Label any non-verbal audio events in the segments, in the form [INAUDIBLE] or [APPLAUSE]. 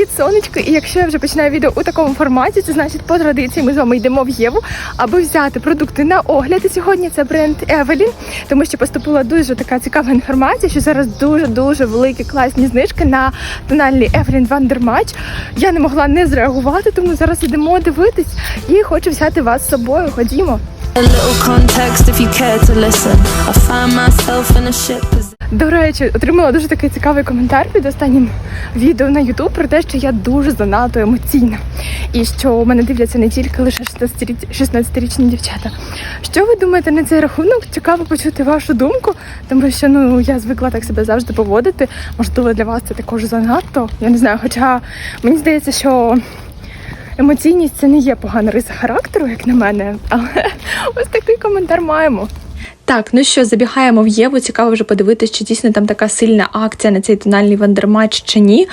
Привіт, сонечко! І якщо я вже починаю відео у такому форматі, це значить по традиції ми з вами йдемо в Єву, аби взяти продукти на огляд. І сьогодні це бренд Evelyn, тому що поступила дуже така цікава інформація, що зараз дуже дуже великі класні знижки на Evelyn Wonder Match. Я не могла не зреагувати, тому зараз йдемо дивитись і хочу взяти вас з собою. Ходімо. A little context if you care to listen. I find myself in a shit position. До речі, отримала дуже такий цікавий коментар під останнім відео на YouTube про те, що я дуже занадто емоційна. І що мене дивляться не тільки лише 16-річні дівчата. Що ви думаєте на цей рахунок? Цікаво почути вашу думку, тому що ну я звикла так себе завжди поводити. Можливо, для вас це також занадто. Я не знаю, хоча мені здається, що. Емоційність це не є погана риса характеру, як на мене, але [LAUGHS] ось такий коментар маємо. Так, ну що, забігаємо в Єву. Цікаво вже подивитися, чи дійсно там така сильна акція на цей тональний вандерматч чи ні.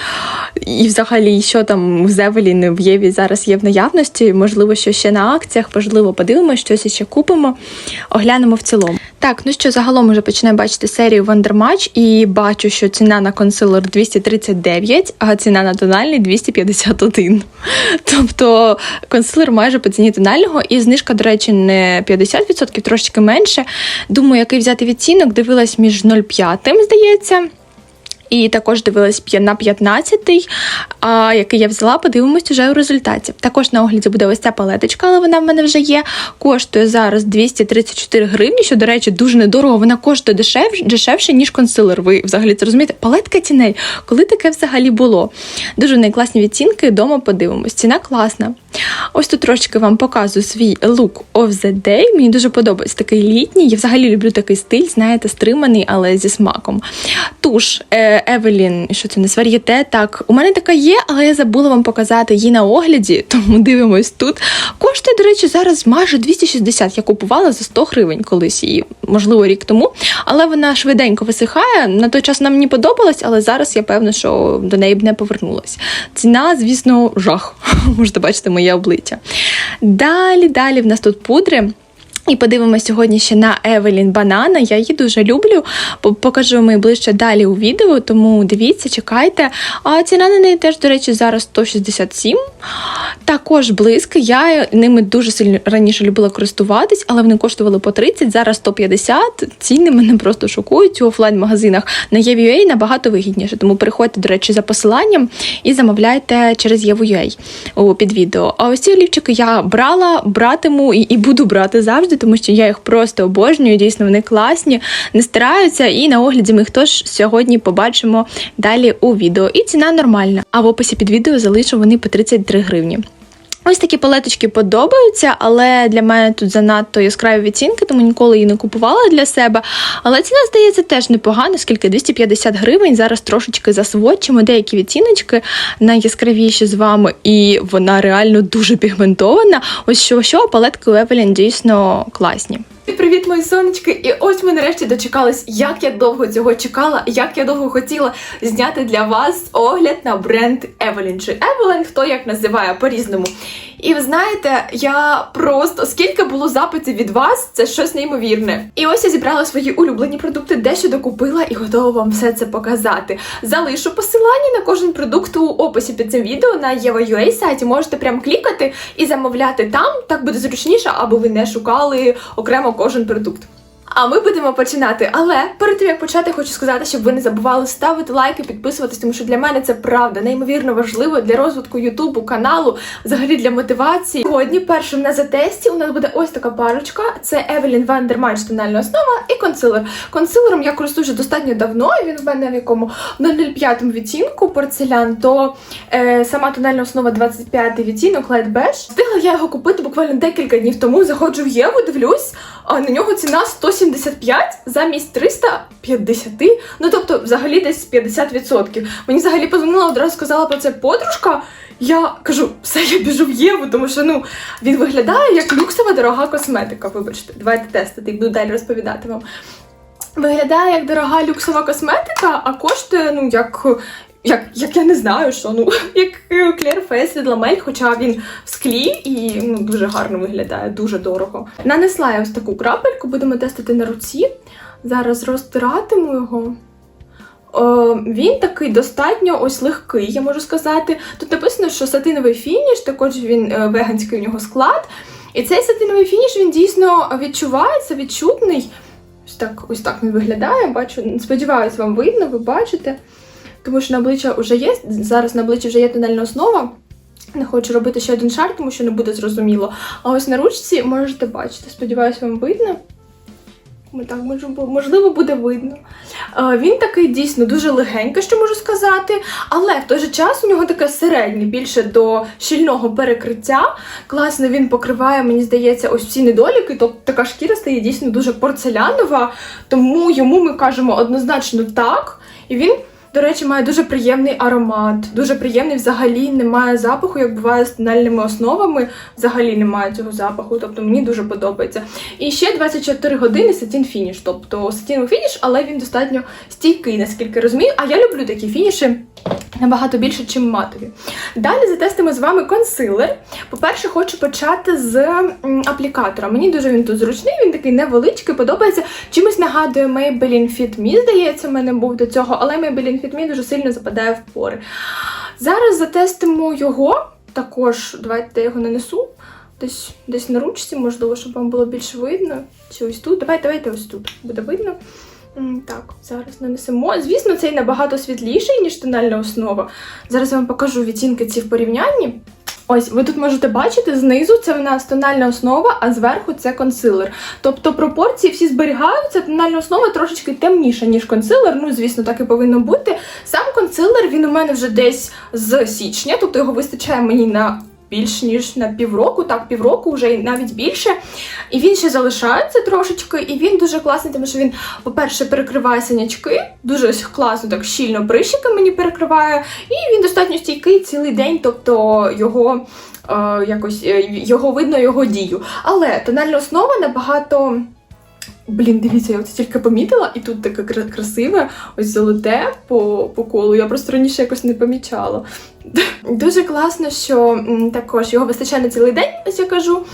І взагалі, що там в Зевелін в Єві зараз є в наявності. Можливо, що ще на акціях, можливо, подивимося, щось ще купимо, оглянемо в цілому. Так, ну що, загалом вже починаю бачити серію Вандерматч і бачу, що ціна на консилер 239, а ціна на тональний 251. [LAUGHS] Тобто консилер майже по ціні тонального, і знижка, до речі, не 50%, трошечки менше. Думаю, який взяти відцінок, дивилась між 0,5, здається. І також дивилась на 15-й, а, який я взяла, подивимось уже у результаті. Також на огляді буде ось ця палеточка, але вона в мене вже є. Коштує зараз 234 гривні, що, до речі, дуже недорого. Вона коштує дешев, дешевше, ніж консилер. Ви взагалі це розумієте? Палетка тіней. Коли таке взагалі було? Дуже в неї класні відцінки, вдома подивимось. Ціна класна. Ось тут трошки вам показую свій look of the day. Мені дуже подобається такий літній. Я взагалі люблю такий стиль, знаєте, стриманий, але зі смаком. Туш Евелін, що це не свар'єте? Так, у мене така є, але я забула вам показати її на огляді, [LAUGHS] тому дивимось тут. Коштує, до речі, зараз майже 260. Я купувала за 100 гривень колись її, можливо, рік тому. Але вона швиденько висихає. На той час вона мені подобалась, але зараз я певна, що до неї б не повернулась. Ціна, звісно, жах. [LAUGHS] Можете бачити моє обличчя. Далі, далі в нас тут пудри. І подивимося сьогодні ще на Евелін Банана. Я її дуже люблю. Покажу її ближче далі у відео, тому дивіться, чекайте. А ціна на неї теж, до речі, зараз 167. Також близько. Я ними дуже сильно раніше любила користуватись, але вони коштували по 30, зараз 150. Ціни мене просто шокують у офлайн-магазинах. На Єві.ua набагато вигідніше. Тому переходьте, до речі, за посиланням і замовляйте через Єву.ua під відео. А ось ці олівчики я брала, братиму і буду брати завжди, тому що я їх просто обожнюю. Дійсно, вони класні, не стараються. І на огляді ми їх теж сьогодні побачимо далі у відео. І ціна нормальна. А в описі під відео залишу вони по 33 гривні. Ось такі палеточки подобаються, але для мене тут занадто яскраві відцінки, тому ніколи її не купувала для себе. Але ціна, здається, теж непогана, оскільки 250 гривень. Зараз трошечки засводчимо деякі відціночки найяскравіші з вами, і вона реально дуже пігментована. Ось що, що палетки Evelyn дійсно класні. Привіт, мої сонечки! І ось ми нарешті дочекались, як я довго цього чекала, як я довго хотіла зняти для вас огляд на бренд Evelyn чи Evelyn, хто як називає по-різному. І ви знаєте, я просто скільки було запитів від вас, це щось неймовірне. І ось я зібрала свої улюблені продукти, дещо докупила і готова вам все це показати. Залишу посилання на кожен продукт у описі під цим відео на Єва.ua сайті. Можете прям клікати і замовляти там. Так буде зручніше, аби ви не шукали окремо кожен продукт. А ми будемо починати. Але перед тим як почати, хочу сказати, щоб ви не забували ставити лайки, підписуватись, тому що для мене це правда неймовірно важливо для розвитку Ютубу, каналу, взагалі для мотивації. Сьогодні першим на затесті у нас буде ось така парочка: це Евелін Вандерманч тональна основа і консилер. Консилером я користуюся достатньо давно. і Він в мене в якому 005 відтінку порцелян, то е, сама тональна основа 25 відтінок Light Beige. Встигла я його купити буквально декілька днів тому. Заходжу в Єву, дивлюсь, а на нього ціна 175 замість 350. Ну тобто, взагалі десь 50%. Мені взагалі позвонила одразу сказала про це подружка. Я кажу, все, я біжу в Єву, тому що ну він виглядає як люксова дорога косметика. Вибачте, давайте тестити, і буду далі розповідати вам. Виглядає як дорога люксова косметика, а коштує, ну, як. Як, як я не знаю, що ну [LAUGHS] як Клер Фейс від Ламель, хоча він в склі і ну, дуже гарно виглядає, дуже дорого. Нанесла я ось таку крапельку, будемо тестити на руці. Зараз розтиратиму його. О, він такий достатньо ось легкий, я можу сказати. Тут написано, що сатиновий фініш, також він е, веганський у нього склад. І цей сатиновий фініш він дійсно відчувається, відчутний. Ось так, ось так він виглядає. Бачу, сподіваюсь, вам видно, ви бачите. Тому що на обличчя вже є. Зараз на обличчі вже є тональна основа. Не хочу робити ще один шар, тому що не буде зрозуміло. А ось на ручці можете бачити. Сподіваюсь, вам видно. Так можливо, буде видно. Е, Він такий дійсно дуже легенький, що можу сказати, але в той же час у нього таке середнє, більше до щільного перекриття. Класно він покриває, мені здається, ось ці недоліки. Тобто така шкіра стає дійсно дуже порцелянова, тому йому ми кажемо однозначно так. І він, до речі, має дуже приємний аромат. Дуже приємний, взагалі немає запаху, як буває з тональними основами. Взагалі немає цього запаху. Тобто мені дуже подобається. І ще 24 години сатін фініш. Тобто сатіновий фініш, але він достатньо стійкий, наскільки розумію. А я люблю такі фініші набагато більше, ніж матові. Далі затестимо з вами консилер. По-перше, хочу почати з аплікатора. Мені дуже він тут зручний, він такий невеличкий, подобається. Чимось нагадує Maybelline Fit Me, здається, в мене був до цього, але Maybelline Fit Me дуже сильно западає в пори. Зараз затестимо його. Також давайте я його нанесу. Десь, десь на ручці, можливо, щоб вам було більш видно. Чи ось тут. Давайте, давайте ось тут буде видно. Так, зараз нанесемо. Звісно, цей набагато світліший, ніж тональна основа. Зараз я вам покажу відтінки ці в порівнянні. Ось, ви тут можете бачити, знизу це в нас тональна основа, а зверху це консилер. Тобто пропорції всі зберігаються, тональна основа трошечки темніша, ніж консилер. Ну, звісно, так і повинно бути. Сам консилер він у мене вже десь з січня, тобто його вистачає мені на більш ніж на півроку, так, півроку, вже і навіть більше. І він ще залишається трошечки, і він дуже класний, тому що він, по-перше, перекриває синячки, дуже класно, так щільно прищики мені перекриває, і він достатньо стійкий цілий день, тобто його. е, Якось е, його видно його дію. Але тональна основа набагато. Блін, дивіться, я оце тільки помітила, і тут таке красиве, ось золоте по, по колу. Я просто раніше якось не помічала. [LAUGHS] Дуже класно, що також його вистачає на цілий день, ось я кажу.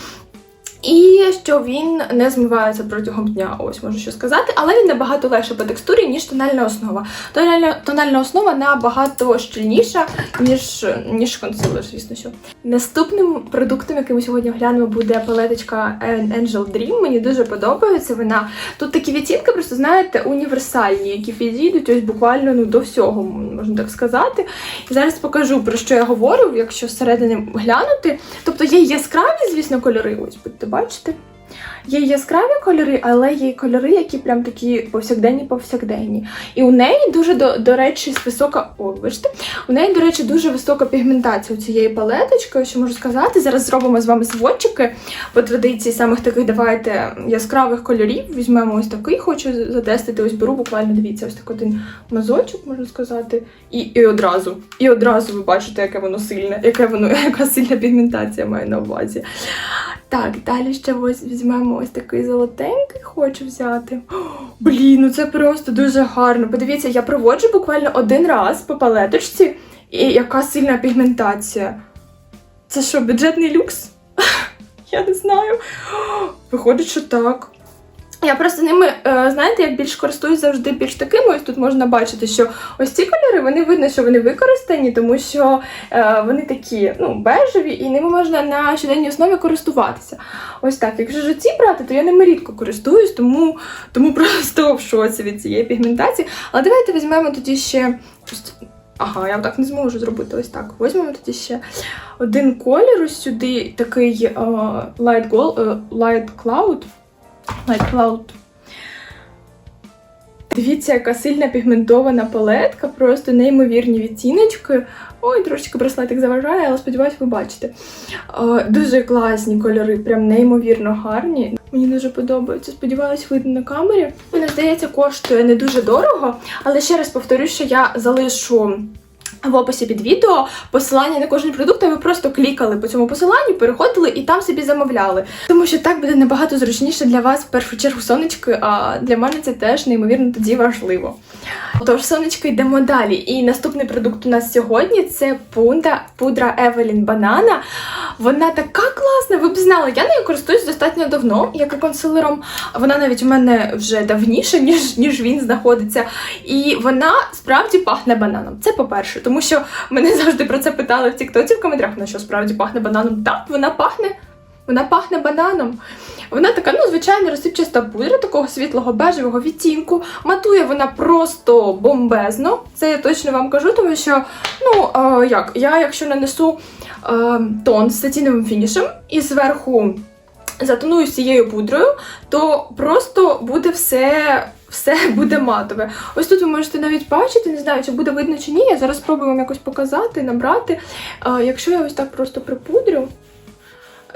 І що він не змивається протягом дня, ось можу що сказати, але він набагато легше по текстурі, ніж тональна основа. Тональна, тональна основа набагато щільніша, ніж, ніж консилер, звісно що. Наступним продуктом, який ми сьогодні оглянемо, буде палеточка Angel Dream. Мені дуже подобається вона. Тут такі відтінки, просто знаєте, універсальні, які підійдуть ось буквально ну, до всього, можна так сказати. І зараз покажу, про що я говорю, якщо зсередини глянути. Тобто є яскраві, звісно, кольори, ось будете бачити. Є яскраві кольори, але є кольори, які прям такі повсякденні повсякденні. І у неї дуже, до, до речі, висока. О, вибачте, у неї, до речі, дуже висока пігментація у цієї палеточки, що можу сказати. Зараз зробимо з вами сводчики по традиції самих таких, давайте яскравих кольорів. Візьмемо ось такий, хочу затестити. Ось беру буквально, дивіться, ось так один мазочок, можна сказати. І, і одразу. І одразу ви бачите, яке воно сильне, яке воно, [LAUGHS] яка сильна пігментація має на увазі. Так, далі ще ось візьмемо ось такий золотенький, хочу взяти. О, блін, ну це просто дуже гарно. Подивіться, я проводжу буквально один раз по палеточці, і яка сильна пігментація. Це що, бюджетний люкс? [LAUGHS] Я не знаю. Виходить, що так. Я просто ними, е, знаєте, як більш користуюсь завжди більш такими. Ось тут можна бачити, що ось ці кольори вони видно, що вони використані, тому що е, вони такі ну, бежеві, і ними можна на щоденній основі користуватися. Ось так. Якщо ж ці брати, то я ними рідко користуюсь, тому, тому просто в шоці від цієї пігментації. Але давайте візьмемо тоді ще. Ага, я так не зможу зробити ось так. Візьмемо тоді ще один колір ось сюди, такий е, light, gold, light cloud. Light. Дивіться, яка сильна пігментована палетка, просто неймовірні відтіночки. Ой, трошечки браслетик заважає, але сподіваюсь, ви бачите. Дуже класні кольори, прям неймовірно гарні. Мені дуже подобається. Сподіваюсь, видно на камері. Мені здається, коштує не дуже дорого, але ще раз повторюю, що я залишу в описі під відео посилання на кожен продукт, а ви просто клікали по цьому посиланню, переходили і там собі замовляли. Тому що так буде набагато зручніше для вас в першу чергу сонечки, а для мене це теж неймовірно тоді важливо. Тож, сонечко, йдемо далі. І наступний продукт у нас сьогодні це пунда, пудра Evelyn Banana. Вона така класна, ви б знали. Я нею користуюсь достатньо давно, як і консилером. Вона навіть у мене вже давніше, ніж, ніж він знаходиться. І вона справді пахне бананом. Це по-перше, тому що мене завжди про це питали в Тіктоці в коментарях, на що справді пахне бананом. Так, вона пахне. Вона пахне бананом. Вона така, ну, звичайно, розсипчаста пудра такого світлого бежевого відтінку. Матує вона просто бомбезно. Це я точно вам кажу, тому що, ну, е, як, я якщо нанесу е, тон з сатіновим фінішем і зверху затоную цією пудрою, то просто буде все. Все [LAUGHS] буде матове. Ось тут ви можете навіть бачити, не знаю, чи буде видно чи ні. Я зараз спробую вам якось показати, набрати. Якщо я ось так просто припудрю,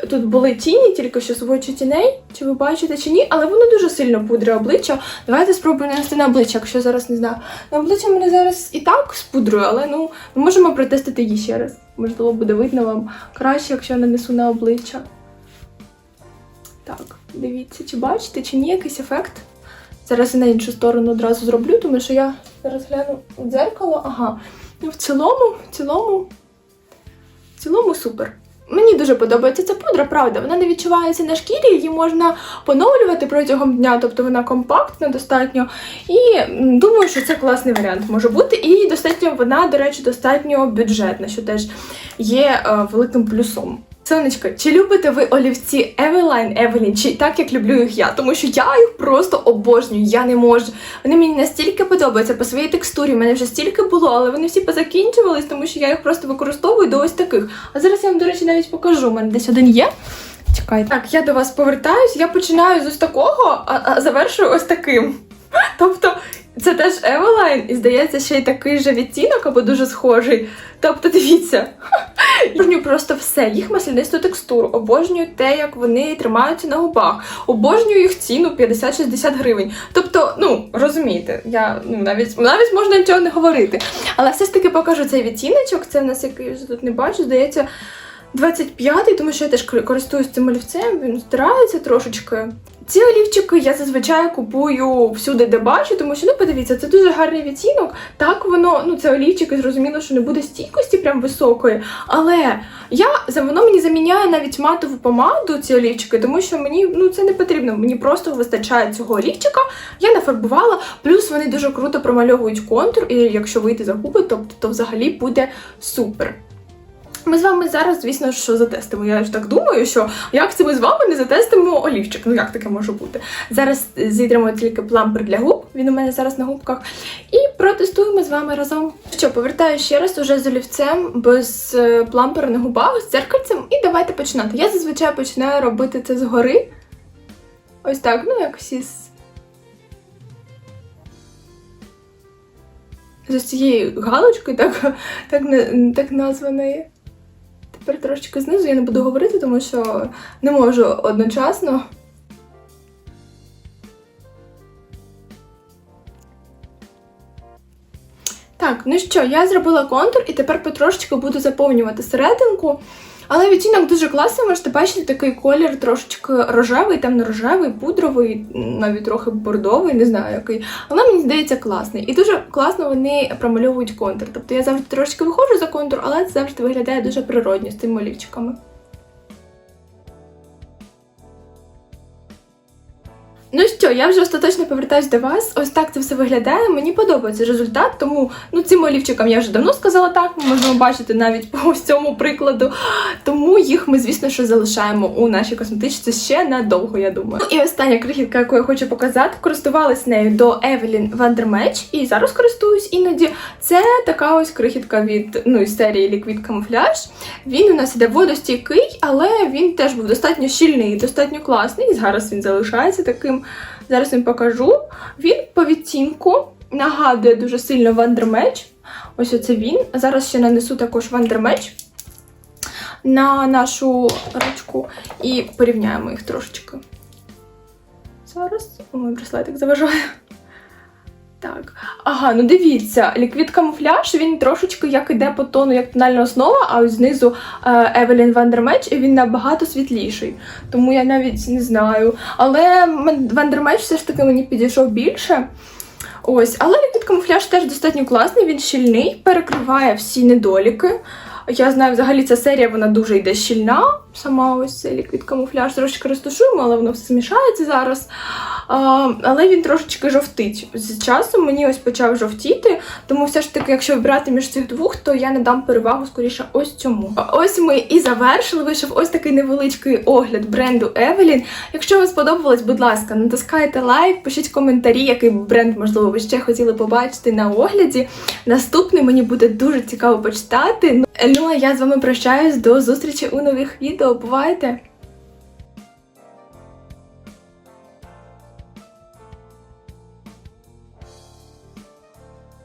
Тут були тіні, тільки що свочі тіней, чи ви бачите чи ні, але воно дуже сильно пудре обличчя. Давайте спробуємо нанести на обличчя, якщо зараз не знаю. На обличчя мене зараз і так з пудрою, але ну ми можемо протестити її ще раз. Можливо, буде видно вам краще, якщо я нанесу на обличчя. Так, дивіться, чи бачите, чи ні якийсь ефект. Зараз і на іншу сторону одразу зроблю, тому що я зараз гляну в дзеркало. Ага. Ну, в цілому, в цілому, в цілому супер. Мені дуже подобається ця пудра, правда. Вона не відчувається на шкірі, її можна поновлювати протягом дня, тобто вона компактна достатньо. І думаю, що це класний варіант може бути. І достатньо вона, до речі, достатньо бюджетна, що теж є е, великим плюсом. Сонечко, чи любите ви олівці Eveline Evelyn, чи так як люблю їх я? Тому що я їх просто обожнюю, я не можу. Вони мені настільки подобаються по своїй текстурі. У мене вже стільки було, але вони всі позакінчувались, тому що я їх просто використовую до ось таких. А зараз я вам, до речі, навіть покажу. У мене десь один є. Чекайте. Так, я до вас повертаюсь. Я починаю з ось такого, а, а завершую ось таким. [LAUGHS] Тобто, це теж Eveline, і здається, ще й такий же відтінок або дуже схожий. Тобто, дивіться. [LAUGHS] Обожнюю просто все, їх маслянисту текстуру, обожнюю те, як вони тримаються на губах, обожнюю їх ціну 50-60 гривень. Тобто, ну розумієте, я ну навіть навіть можна нічого не говорити. Але все ж таки покажу цей відтіночок. Це в нас який я тут не бачу, здається. 25-й, тому що я теж користуюсь цим олівцем, він стирається трошечки. Ці олівчики я зазвичай купую всюди, де бачу, тому що ну подивіться, це дуже гарний відтінок. Так воно, ну це олівчики, зрозуміло, що не буде стійкості прям високої. Але я воно мені заміняє навіть матову помаду ці олівчики, тому що мені ну це не потрібно. Мені просто вистачає цього олівчика. Я нафарбувала, плюс вони дуже круто промальовують контур, і якщо вийти за губи, тобто то взагалі буде супер. Ми з вами зараз, звісно, що затестимо. Я ж так думаю, що як це ми з вами не затестимо олівчик? Ну як таке може бути? Зараз зійдемо тільки плампер для губ. Він у мене зараз на губках. І протестуємо з вами разом. Що, повертаю ще раз уже з олівцем без е, плампера на губах, з дзеркальцем, і давайте починати. Я зазвичай починаю робити це згори. Ось так, ну якось із. З З цією галочкою, так, так, так названої. Тепер трошечки знизу я не буду говорити, тому що не можу одночасно. Так, ну що, я зробила контур і тепер потрошечки буду заповнювати серединку. Але відтінок дуже класний, можете бачити такий колір трошечки рожевий, темно-рожевий, пудровий, навіть трохи бордовий, не знаю який. Але мені здається класний. І дуже класно вони промальовують контур. Тобто я завжди трошки виходжу за контур, але це завжди виглядає дуже природньо з цими олівчиками. Що, я вже остаточно повертаюсь до вас. Ось так це все виглядає. Мені подобається результат, тому ну цим олівчикам я вже давно сказала так. Ми можемо бачити навіть по ось цьому прикладу. Тому їх ми, звісно, що залишаємо у нашій косметичці ще надовго, я думаю. І остання крихітка, яку я хочу показати, користувалась нею до Evelyn Vandermatch, і зараз користуюсь іноді. Це така ось крихітка від ну серії Liquid Camouflage. Він у нас іде водостійкий, але він теж був достатньо щільний достатньо класний. І зараз він залишається таким. Зараз вам покажу. Він по відтінку нагадує дуже сильно Вандермеч. Ось оце він. Зараз ще нанесу також Вандермеч на нашу ручку і порівняємо їх трошечки. Зараз. мій браслетик заважає. Так. Ага, ну дивіться, ліквід камуфляж він трошечки як іде по тону, як тональна основа, а ось знизу Евелін Вандермеч, і він набагато світліший. Тому я навіть не знаю. Але Вандермеч все ж таки мені підійшов більше. Ось, але ліквід камуфляж теж достатньо класний, він щільний, перекриває всі недоліки. Я знаю, взагалі ця серія вона дуже йде щільна. Сама ось цей ліквід камуфляж трошечки розташуємо, але воно все змішається зараз. А, але він трошечки жовтить. З часом мені ось почав жовтіти, тому все ж таки, якщо вибирати між цих двох, то я надам перевагу скоріше ось цьому. Ось ми і завершили. Вийшов ось такий невеличкий огляд бренду Евелін. Якщо вам сподобалось, будь ласка, натискайте лайк, пишіть коментарі, який бренд, можливо, ви ще хотіли побачити на огляді. Наступний мені буде дуже цікаво почитати. Ну а я з вами прощаюсь до зустрічі у нових відео. Бувайте!